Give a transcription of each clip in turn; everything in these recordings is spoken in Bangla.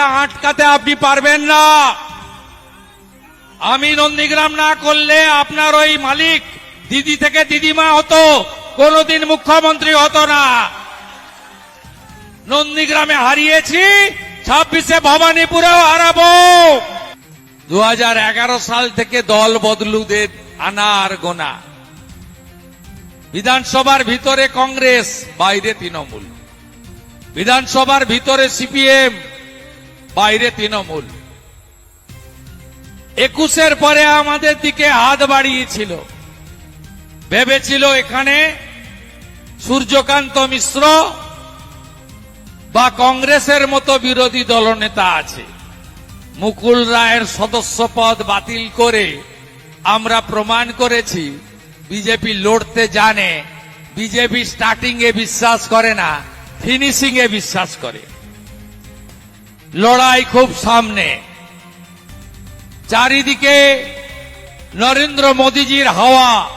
আটকাতে আপনি পারবেন না। আমি নন্দীগ্রাম না করলে আপনার ওই মালিক দিদি থেকে দিদিমা হতো, কোনোদিন মুখ্যমন্ত্রী হতো না। নন্দীগ্রামে হারিয়েছি, ছাব্বিশে ভবানীপুরেও হারাবো। দু সাল থেকে দল বদলুদের আনার গোনা। বিধানসভার ভিতরে কংগ্রেস, বাইরে তৃণমূল। বিধানসভার ভিতরে সিপিএম বাইরে তৃণমূল। একুশের পরে আমাদের দিকে হাত বাড়িয়েছিল। ভেবেছিল এখানে সূর্যকান্ত মিশ্র বা কংগ্রেসের মতো বিরোধী দলনেতা আছে। মুকুল রায়ের সদস্য পদ বাতিল করে আমরা প্রমাণ করেছি, বিজেপি লড়তে জানে, বিজেপি স্টার্টিং এ বিশ্বাস করে না ফিনিশিং এ বিশ্বাস করে। লড়াই খুব সামনে। চারিদিকে নরেন্দ্র মোদীজির হাওয়া।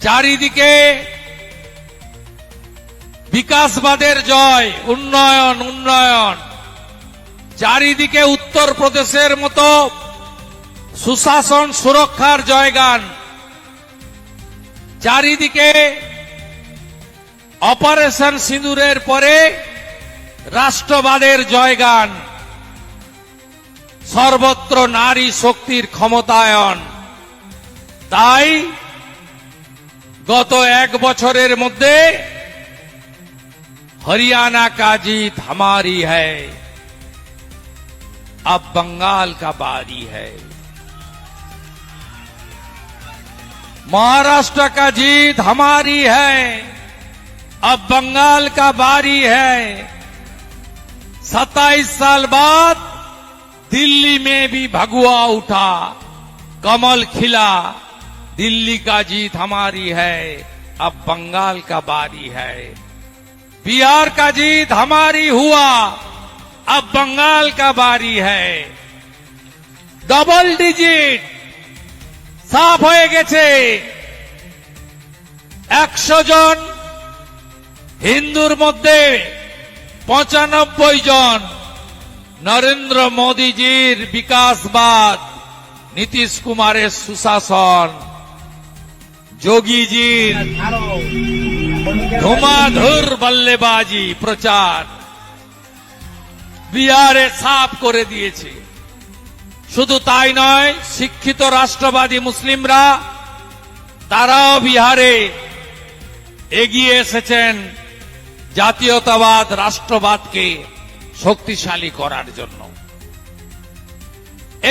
চারিদিকে বিকাশবাদের জয়, উন্নয়ন উন্নয়ন। চারিদিকে উত্তর প্রদেশের মতো সুশাসন সুরক্ষার জয়গান। চারিদিকে অপারেশন সিঁদুরের পরে রাষ্ট্রবাদের জয়গান সর্বত্র নারী শক্তির ক্ষমতায়ন তাই গত এক বছরের মধ্যে हरियाणा का जीत हमारी है अब बंगाल का बारी है महाराष्ट्र का जीत हमारी है अब बंगाल का बारी है सत्ताईस साल बाद दिल्ली में भी भगुआ उठा कमल खिला दिल्ली का जीत हमारी है अब बंगाल का बारी है बिहार का जीत हमारी हुआ अब बंगाल का बारी है ডবল ডিজিট সাফ হয়ে গেছে একশো জন হিন্দুর মধ্যে পঁচানব্বই জন নরেন্দ্র মোদীজির বিকাশবাদ, নীতিশ কুমারের সুশাসন, যোগীজির ধুমাধুর বল্লেবাজি প্রচার বিহারে সাফ করে দিয়েছে। শুধু তাই নয়, শিক্ষিত রাষ্ট্রবাদী মুসলিমরা, তারাও বিহারে এগিয়ে এসেছেন। জাতীয়তাবাদ রাষ্ট্রবাদকে শক্তিশালী করার জন্য।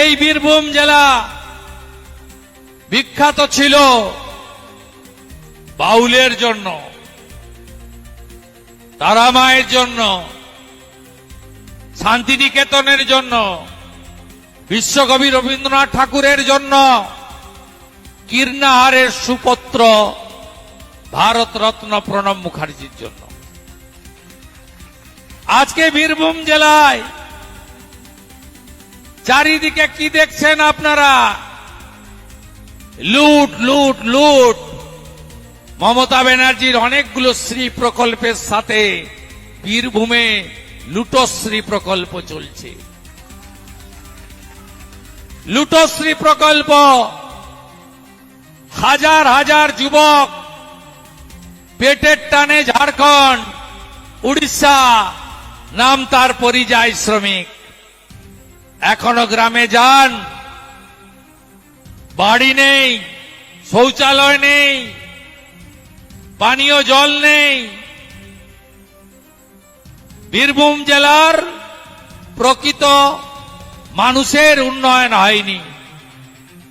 এই বীরভূম জেলা বিখ্যাত ছিল বাউলের জন্য, তারামায়ের জন্য, শান্তিনিকেতনের জন্য, বিশ্বকবি রবীন্দ্রনাথ ঠাকুরের জন্য কীর্ণাহারের সুপত্র ভারতরত্ন প্রণব মুখার্জির জন্য। আজকে বীরভূম জেলায় চারিদিকে কি দেখছেন আপনারা? লুট লুট লুট। মমতা ব্যানার্জির অনেকগুলো শ্রী প্রকল্পের সাথে বীরভূমে লুটশ্রী প্রকল্প চলছে। লুটশ্রী প্রকল্প, হাজার হাজার যুবক পেটের টানে ঝাড়খণ্ড, উড়িষ্যা নাম তার পরিযায়ী শ্রমিক। এখনও গ্রামে যান। বাড়ি নেই, শৌচালয় নেই, পানীয় জল নেই। বীরভূম জেলার প্রকৃত মানুষের উন্নয়ন হয়নি।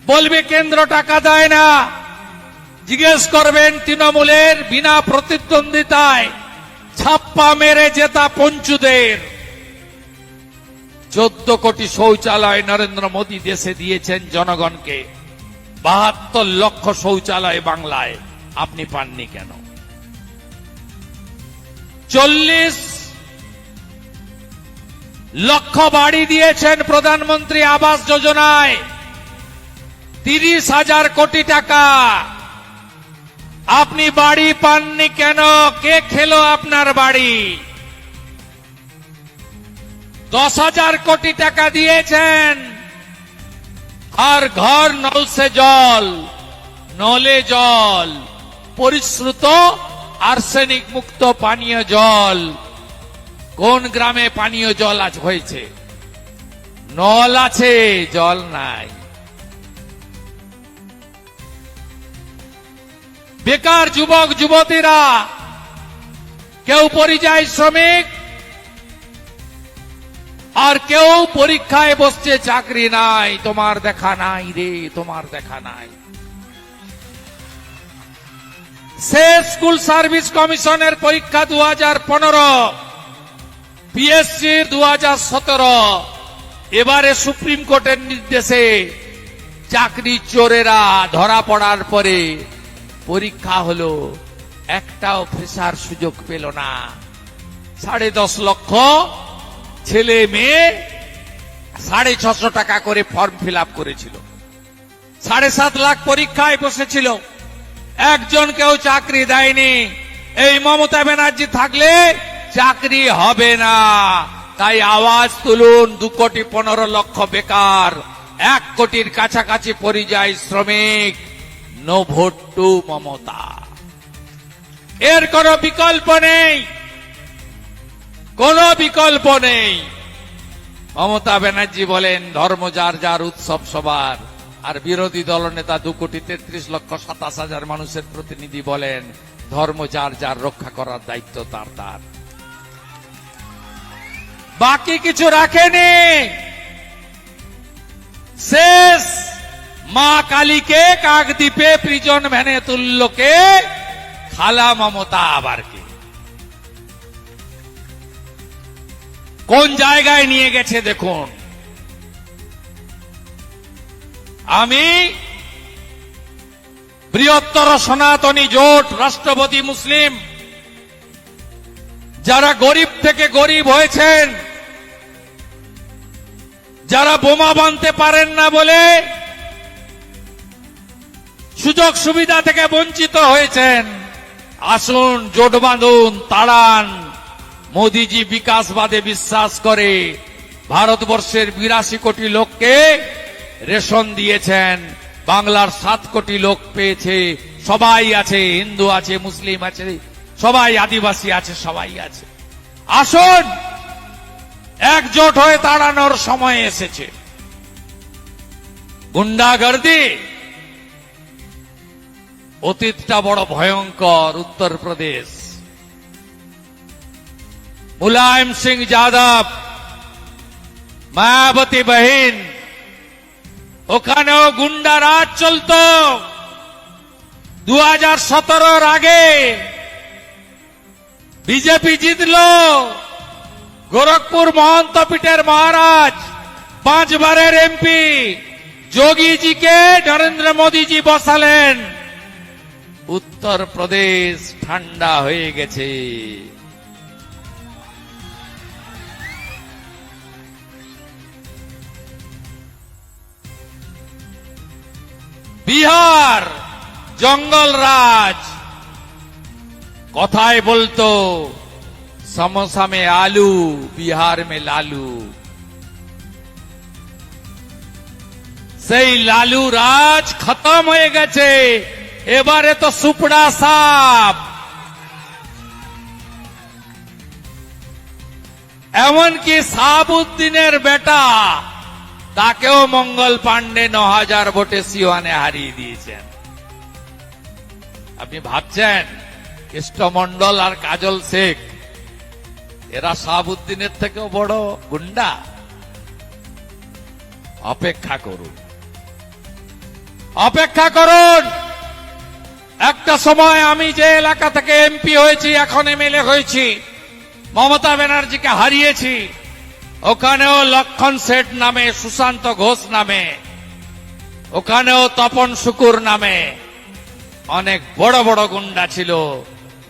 বলবে, কেন্দ্র টাকা দেয় না। জিজ্ঞেস করবেন তৃণমূলের বিনা প্রতিদ্বন্দ্বিতায়। ছাপ্পা মেরে জেতা পঞ্চুদের। চোদ্দ কোটি শৌচালয় নরেন্দ্র মোদী দেশে দিয়েছেন জনগণকে। বাহাত্তর লক্ষ শৌচালয় বাংলায়। আপনি পাননি কেন? চল্লিশ লক্ষ বাড়ি দিয়েছেন প্রধানমন্ত্রী আবাস যোজনায়। তিরিশ হাজার কোটি টাকা। আপনি বাড়ি পাননি কেন? কে খেলো আপনার বাড়ি? দশ হাজার কোটি টাকা দিয়েছেন। আর ঘর নলসে জল, নলে জল, পরিশ্রুত আর্সেনিক মুক্ত পানীয় জল। কোন গ্রামে পানীয় জল আজ হয়েছে? নল আছে, জল নাই। বেকার যুবক, যুবতীরা, কেউ পরিযায়ী শ্রমিক, আর কেউ পরীক্ষায় বসছে, চাকরি নাই, তোমার দেখা নাই রে, তোমার দেখা নাই। সে স্কুল সার্ভিস কমিশনের পরীক্ষা দু হাজার পনেরো পিএসসি দু হাজার সতেরো, এবারে সুপ্রিম কোর্টের নির্দেশে চাকরি চোরেরা ধরা পড়ার পরে পরীক্ষা হলো, একটাও ফেসার সুযোগ পেল না। সাড়ে দশ লক্ষ ছেলে মেয়ে সাড়ে ছশো টাকা করে ফর্ম ফিল করেছিল। সাড়ে সাত লাখ পরীক্ষায় বসেছিল। একজন কেউ চাকরি দেয়নি। এই মমতা ব্যানার্জি থাকলে চাকরি হবে না। তাই আওয়াজ তুলুন, দু কোটি পনেরো লক্ষ বেকার, এক কোটির কাছাকাছি পরিযায়ী শ্রমিক। নো ভোট টু মমতা এর কোনো বিকল্প নেই। কোনো বিকল্প নেই। মমতা ব্যানার্জি বলেন, ধর্ম যার যার উৎসব সবার। আর বিরোধী দলনেতা দু কোটি তেত্রিশ লক্ষ সাতাশ হাজার মানুষের প্রতিনিধি বলেন, ধর্ম যার যার রক্ষা করার দায়িত্ব তার তার। বাকি কিছু রাখেনি। শেষ। মা কালীকে কাকদ্বীপে প্রিজন ভ্যানে তুল্যকে খালা মমতা আবার কে কোন জায়গায় নিয়ে গেছে দেখুন। আমি বৃহত্তর সনাতনী জোট, রাষ্ট্রপতি মুসলিম, যারা গরিব থেকে গরিব হয়েছেন, যারা বোমা বানতে পারেন না বলে সুযোগ সুবিধা থেকে বঞ্চিত হয়েছেন। আসুন, জোট বাঁধুন, তাড়ান। মোদিজি বিকাশবাদে বিশ্বাস করে ভারতবর্ষের বিরাশি কোটি লোককে রেশন দিয়েছেন। বাংলার সাত কোটি লোক পেয়েছে। সবাই আছে, হিন্দু আছে, মুসলিম আছে, সবাই আদিবাসী আছে, সবাই আছে। আসুন, একজোট হয়ে তাড়ানোর সময় এসেছে। গুন্ডাগর্দি অতীতটা বড় ভয়ঙ্কর উত্তরপ্রদেশ মুলায়ম সিং যাদব, মায়াবতী বহিন, ওখানেও গুন্ডা রাজ চলত। দু হাজার সতেরোর আগে বিজেপি জিতল। গোরখপুর মহন্ত পীঠের মহারাজ, পাঁচবারের এমপি, যোগীজিকে নরেন্দ্র মোদীজি বসালেন। উত্তরপ্রদেশ ঠান্ডা হয়ে গেছে। বিহার, জঙ্গল রাজ। কথায় বলতো সমোসা মে আলু, বিহার মে লালু। সেই লালু রাজ খতম হয়ে গেছে। এবারে তো সুপড়া সাপ। এমনকি সাহাবুদ্দিনের বেটা, তাকেও মঙ্গল পান্ডে ন হাজার ভোটে সিওয়ানে হারিয়ে দিয়েছেন। আপনি ভাবছেন কৃষ্ণমন্ডল আর কাজল শেখ, এরা শাহাবুদ্দিনের থেকেও বড় গুন্ডা? অপেক্ষা করুন। অপেক্ষা করুন! একটা সময় আমি যে এলাকা থেকে এমপি হয়েছি, এখন এমএলএ হয়েছি। মমতা ব্যানার্জিকে হারিয়েছি। ওখানেও লক্ষণ শেঠ নামে, সুশান্ত ঘোষ নামে। ওখানেও তপন শুকুর নামে। অনেক বড় বড় গুন্ডা ছিল,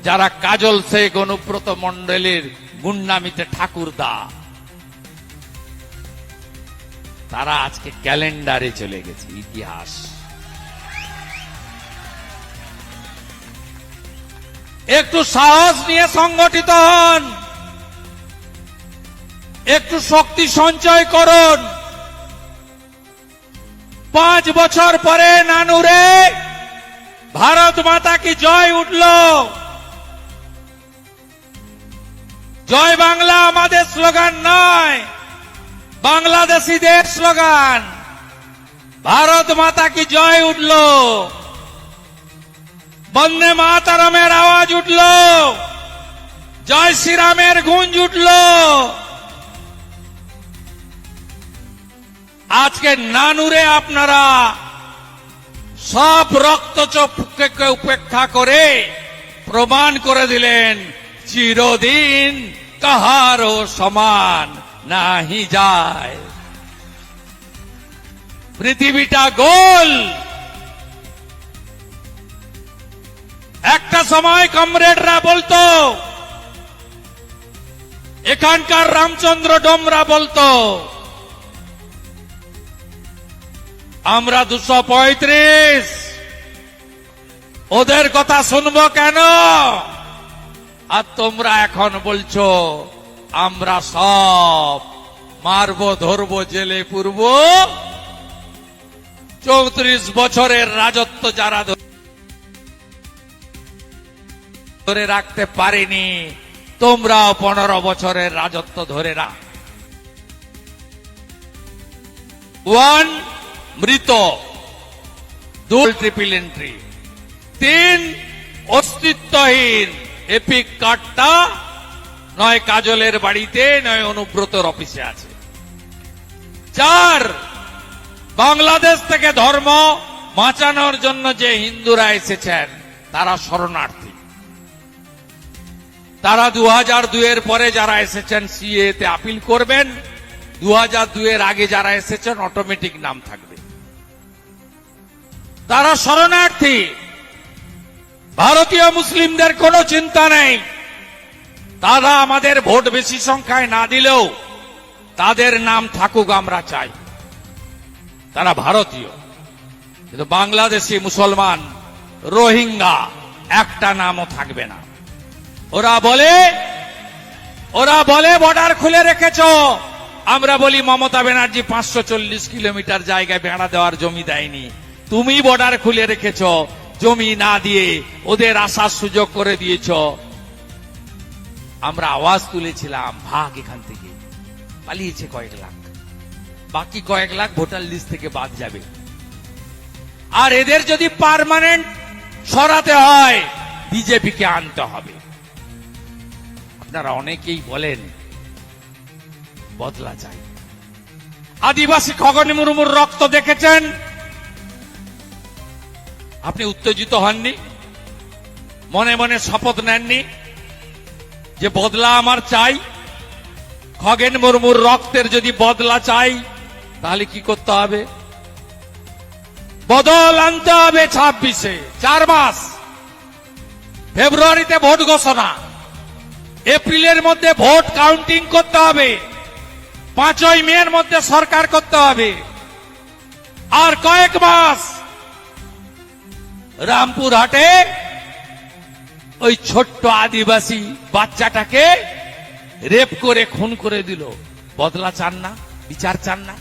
যারা কাজল শেখ অনুব্রত মন্ডলের গুন্ডামিতে ঠাকুরদা। তারা আজকে ক্যালেন্ডারে চলে গেছে, ইতিহাস। একটু সাহস নিয়ে সংগঠিত হন। একটু শক্তি সঞ্চয় করুন। পাঁচ বছর পরে নানুরে, ভারত মাতা কি জয় উঠল? জয় বাংলা আমাদের স্লোগান নয়, বাংলাদেশিদের স্লোগান। ভারত মাতা কি জয় উঠল? বন্দে মাতারামের আওয়াজ উঠল। জয় শ্রীরামের গুঞ্জ উঠল। আজকে নানুরে আপনারা সব রক্তচক্ষকে উপেক্ষা করে প্রমাণ করে দিলেন, চিরদিন কাহারও সমান নাহি যায়। পৃথিবীটা গোল! একটা সময় কমরেডরা বলতো, এখানকার রামচন্দ্র ডোমরা বলতো, আমরা দুশো পঁয়ত্রিশ। ওদের কথা শুনব কেন? আর তোমরা এখন বলছো, আমরা সব মারবো, ধরবো, জেলে পুরব। চৌত্রিশ বছরের রাজত্ব যারা ধরে রাখতে পারেনি। তোমরাও পনেরো বছরের রাজত্ব ধরে রাখ। ওয়ান, মৃত। দুই ট্রিপল এন্ট্রি তিন, অস্তিত্বহীন। এপিক কার্ডটা নয় কাজলের বাড়িতে, নয় অনুব্রতর অফিসে আছে। চার, বাংলাদেশ থেকে ধর্ম বাঁচানোর জন্য যে হিন্দুরা এসেছেন, তারা শরণার্থী। তারা দু হাজার দুয়ের পরে যারা এসেছেন সিএ তে আপিল করবেন দু হাজার দুয়ের আগে যারা এসেছেন অটোমেটিক নাম থাকবে। তারা শরণার্থী। ভারতীয় মুসলিমদের কোনো চিন্তা নেই। তারা আমাদের ভোট বেশি সংখ্যায় না দিলেও তাদের নাম থাকুক আমরা চাই। তারা ভারতীয়। কিন্তু বাংলাদেশি মুসলমান, রোহিঙ্গা, একটা নামও থাকবে না। ওরা বলে ওরা বলে বর্ডার খুলে রেখেছ। আমরা বলি, মমতা ব্যানার্জি পাঁচশো চল্লিশ কিলোমিটার জায়গায় বেড়া দেওয়ার জমি দেয়নি। তুমি বর্ডার খুলে রেখেছ, জমি না দিয়ে ওদের আসার সুযোগ করে দিয়েছ। আমরা আওয়াজ তুলেছিলাম, ভাগ এখান থেকে। পালিয়েছে কয়েক লাখ। বাকি কয়েক লাখ ভোটার লিস্ট থেকে বাদ যাবে। আর এদের যদি পার্মানেন্ট সরাতে হয়, বিজেপিকে আনতে হবে। আপনারা অনেকেই বলেন, বদলা চাই। আদিবাসী খগন মুর্মুর রক্ত দেখেছেন? আপনি উত্তেজিত হননি? মনে মনে শপথ নেননি? যে বদলা আমার চাই? খগেন মুর্মুর রক্তের যদি বদলা চাই, তাহলে কি করতে হবে? বদল আনতে হবে ছাব্বিশে, চার মাস। ফেব্রুয়ারিতে ভোট ঘোষণা। এপ্রিলের মধ্যে ভোট কাউন্টিং করতে হবে। পাঁচই মের মধ্যে সরকার করতে হবে। আর কয়েক মাস রামপুরহাটে ওই ছোট্ট আদিবাসী বাচ্চাটাকে রেপ করে খুন করে দিল। বদলা চান না বিচার চান না।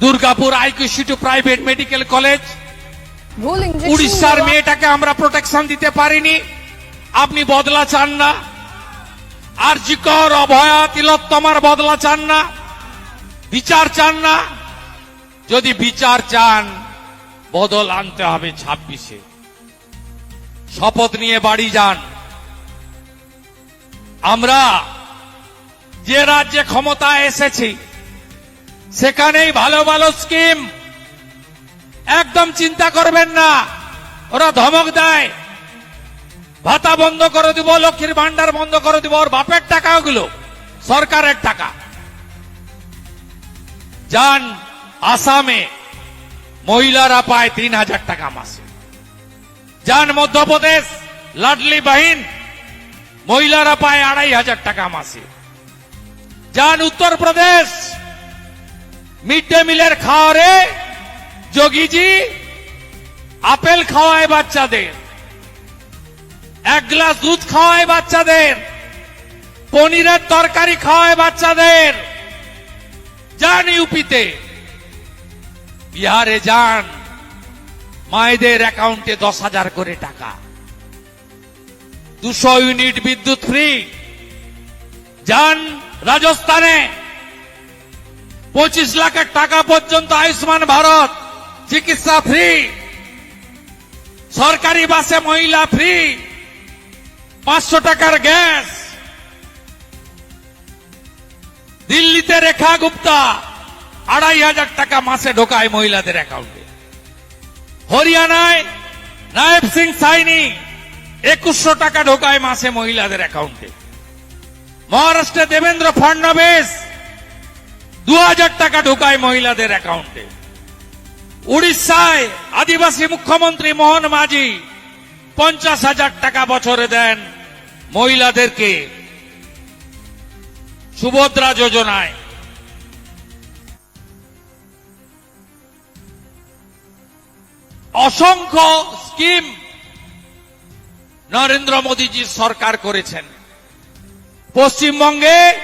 Durgapur IQC to private medical college উড়িষ্যার মেয়েটাকে আমরা প্রোটেকশন দিতে পারিনি। আপনি বদলা চান না। আর জিকর অভয়া তিলোত্তমার বদলা চান না, বিচার চান না। যদি বিচার চান, বদল আনতে হবে ছাব্বিশে। শপথ নিয়ে বাড়ি যান। আমরা যে রাজ্যে ক্ষমতায় এসেছি, সেখানেই ভালো ভালো স্কিম একদম চিন্তা করবেন না, ওরা ধমক দেয়। ভাতা বন্ধ করে দিব, লক্ষ্মীর ভান্ডার বন্ধ করে দিব, ওর বাপের টাকা ওগুলো, সরকারের টাকা। যান, আসামে মহিলারা পায় তিন হাজার টাকা মাসে। যান, মধ্যপ্রদেশ, লাডলি বাহিন, মহিলারা পায় আড়াই হাজার টাকা মাসে। যান, উত্তরপ্রদেশ, মিড ডে মিলের খাওয়ারে যোগীজি, আপেল খাওয়ায় বাচ্চাদের। এক গ্লাস দুধ খাওয়ায় বাচ্চাদের। পনিরের তরকারি খাওয়ায় বাচ্চাদের। যান ইউপিতে। বিহারে যান। মায়েদের অ্যাকাউন্টে দশ হাজার করে টাকা। দুশো ইউনিট বিদ্যুৎ ফ্রি। যান রাজস্থানে। পঁচিশ লাখের টাকা পর্যন্ত আয়ুষ্মান ভারত। চিকিৎসা ফ্রি। সরকারি বাসে মহিলা ফ্রি। পাঁচশো টাকার গ্যাস। দিল্লিতে রেখা গুপ্তা আড়াই হাজার টাকা মাসে ঢোকায় মহিলাদের অ্যাকাউন্টে। হরিয়ানায় নায়েব সিং সাইনি একুশশো টাকা ঢোকায় মাসে মহিলাদের অ্যাকাউন্টে। মহারাষ্ট্রে দেবেন্দ্র ফডনবিস দু হাজার টাকা ঢোকায় মহিলাদের অ্যাকাউন্টে। উড়িষ্যায় আদিবাসী মুখ্যমন্ত্রী মোহন মাঝি পঞ্চাশ হাজার টাকা বছরে দেন মহিলাদেরকে সুভদ্রা যোজনায় অসংখ্য স্কিম নরেন্দ্র মোদীজি সরকার করেছেন। পশ্চিমবঙ্গে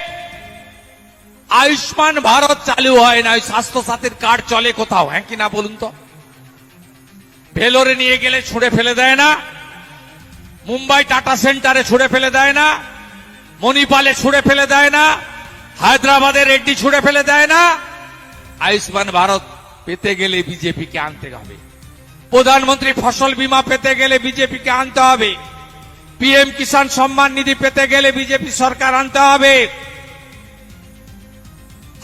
আয়ুষ্মান ভারত চালু হয় না স্বাস্থ্য সাথীর কার্ড চলে কোথাও হ্যাঁ কি না বলুন তো? ভেলোরে নিয়ে গেলে ছুঁড়ে ফেলে দেয় না। মুম্বাই টাটা সেন্টারে ছুঁড়ে ফেলে দেয় না, মণিপালে ছুঁড়ে ফেলে দেয় না, হায়দ্রাবাদের রেড্ডি ছুঁড়ে ফেলে দেয় না। আয়ুষ্মান ভারত পেতে গেলে বিজেপিকে আনতে হবে। প্রধানমন্ত্রী ফসল বীমা পেতে গেলে বিজেপিকে আনতে হবে। পিএম কিষাণ সম্মান নিধি পেতে গেলে বিজেপি সরকার আনতে হবে।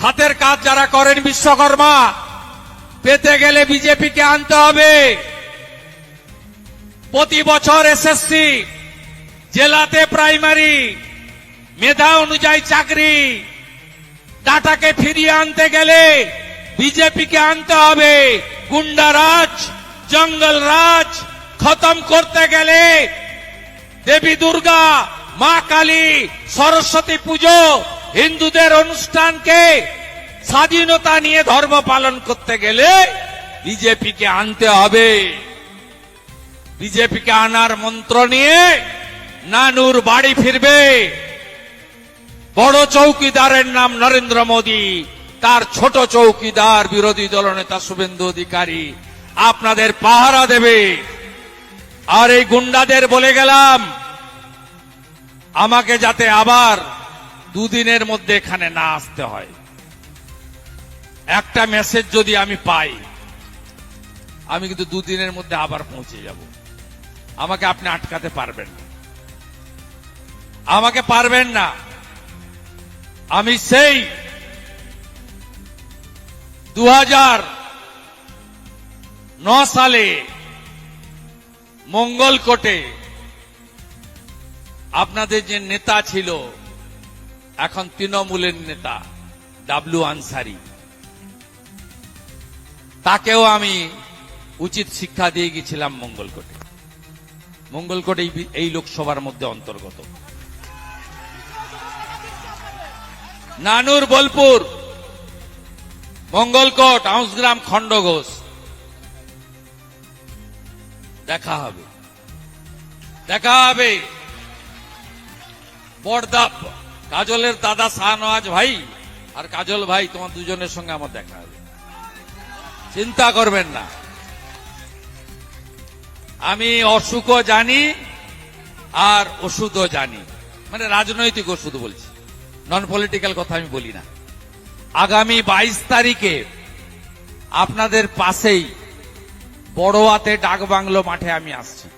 হাতের কাজ যারা করেন বিশ্বকর্মা, পেতে গেলে বিজেপিকে আনতে হবে। প্রতি বছর এসএসসি জেলাতে প্রাইমারি মেধা অনুযায়ী চাকরি। ডাটাকে ফিরিয়ে আনতে গেলে বিজেপিকে আনতে হবে। গুন্ডারাজ জঙ্গল রাজ খতম করতে গেলে দেবী দুর্গা, মা কালী, সরস্বতী পুজো, হিন্দুদের অনুষ্ঠানকে স্বাধীনতা নিয়ে ধর্ম পালন করতে গেলে বিজেপিকে আনতে হবে। বিজেপিকে আনার মন্ত্র নিয়ে নানুর বাড়ি ফিরবে। বড় চৌকিদারের নাম নরেন্দ্র মোদী, তার ছোট চৌকিদার বিরোধী দলনেতা শুভেন্দু অধিকারী। আপনাদের পাহারা দেবে। আর এই গুন্ডাদের বলে গেলাম, আমাকে যাতে আবার দুদিনের মধ্যে এখানে না আসতে হয়। একটা মেসেজ যদি আমি পাই, আমি কিন্তু দুদিনের মধ্যে আবার পৌঁছে যাব। আমাকে আপনি আটকাতে পারবেন না। আমাকে পারবেন না। আমি সেই দু সালে মঙ্গলকোটে আপনাদের যে নেতা ছিল, এখন তৃণমূলের নেতা ডাবলু আনসারি। তাকেও আমি উচিত শিক্ষা দিয়ে গেছিলাম মঙ্গলকোটে মঙ্গলকোট এই লোকসভার মধ্যে অন্তর্গত। নানুর বোলপুর, মঙ্গলকোট, আউসগ্রাম, খণ্ডঘোষ। দেখা হবে। দেখা হবে। বড়দা, কাজলের দাদা শাহনওয়াজ ভাই আর কাজল ভাই, তোমার দুজনের সঙ্গে আমার দেখা হবে। চিন্তা করবেন না। আমি অসুখও জানি আর ওষুধও জানি। মানে রাজনৈতিক ওষুধ বলছি। নন পলিটিক্যাল কথা আমি বলি না। আগামী বাইশ তারিখে আপনাদের পাশেই বড়োয়াতে ডাকবাংলো মাঠে আমি আসছি।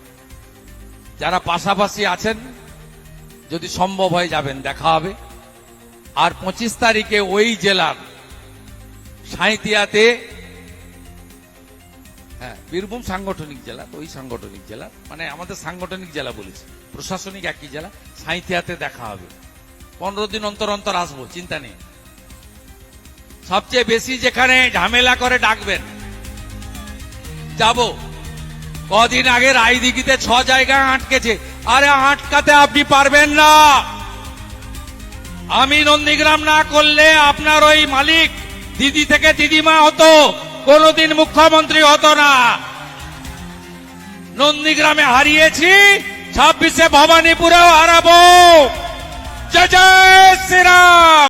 যারা পাশাপাশি আছেন, যদি সম্ভব হয় যাবেন, দেখা হবে। আর পঁচিশ তারিখে ওই জেলার সাঁইতিয়াতে হ্যাঁ বীরভূম সাংগঠনিক জেলা তো ওই সাংগঠনিক জেলা। মানে আমাদের সাংগঠনিক জেলা বলেছি। প্রশাসনিক একই জেলা। সাঁইতিয়াতে দেখা হবে। পনেরো দিন অন্তর অন্তর আসব, চিন্তা নেই। সবচেয়ে বেশি যেখানে ঝামেলা করে ডাকবেন। যাব। কদিন আগে রায়দিঘিতে ছ জায়গায় আটকেছে। আরে আটকাতে আপনি পারবেন না। আমি নন্দীগ্রাম না করলে আপনার ওই মালিক, দিদি থেকে দিদিমা হতো। কোনোদিন মুখ্যমন্ত্রী হত না। নন্দীগ্রামে হারিয়েছি ছাব্বিশে ভবানীপুরেও হারাবো। জয় জয় শ্রীরাম!